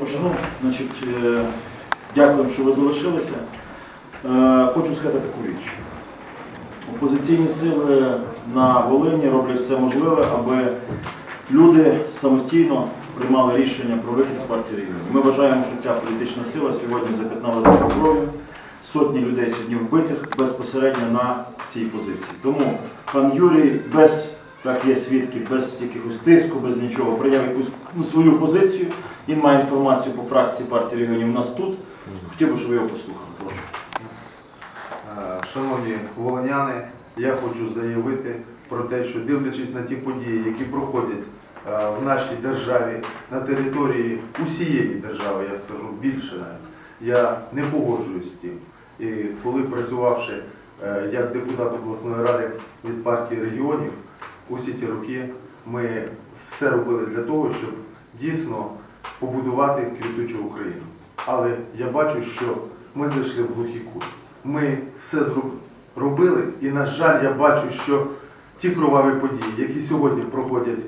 почну. Значить, е, дякую, що ви залишилися. Е, Хочу сказати таку річ. Опозиційні сили на Волині роблять все можливе, аби люди самостійно приймали рішення про вихід з партії регіонів. Ми вважаємо, що ця політична сила сьогодні запятнала себе кров'ю. Сотні людей сьогодні вбитих безпосередньо на цій позиції. Тому пан Юрій без, так є свідки, без якихось тиску, без нічого, прийняв якусь ну, свою позицію. Він має інформацію по фракції партії регіонів у нас тут. Хотів би, щоб ви його послухали. Прошу. Е, Шановні волоняни, я хочу заявити про те, що дивлячись на ті події, які проходять е, в нашій державі, на території усієї держави, я скажу більше я не погоджуюсь з тим. І коли працювавши е, як депутат обласної ради від партії регіонів, усі ті роки ми все робили для того, щоб дійсно побудувати квітучу Україну. Але я бачу, що ми зайшли в глухий кут. Ми все робили, і, на жаль, я бачу, що ті кроваві події, які сьогодні проходять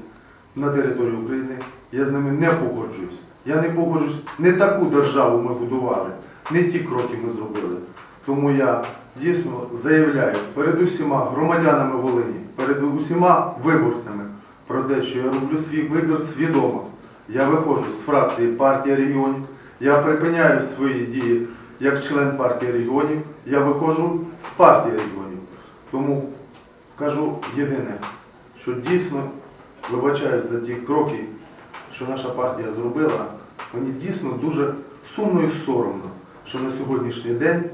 на території України, я з ними не погоджуюсь. Я не погоджуюсь, не таку державу ми будували, не ті кроки ми зробили. Тому я дійсно заявляю перед усіма громадянами Волині, перед усіма виборцями про те, що я роблю свій вибір свідомо. Я виходжу з фракції партії регіонів, я припиняю свої дії як член партії регіонів, я виходжу з партії регіонів. Тому кажу єдине, що дійсно вибачаюсь за ті кроки, що наша партія зробила. Мені дійсно дуже сумно і соромно, що на сьогоднішній день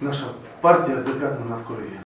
наша партія зап'ятнена в крові.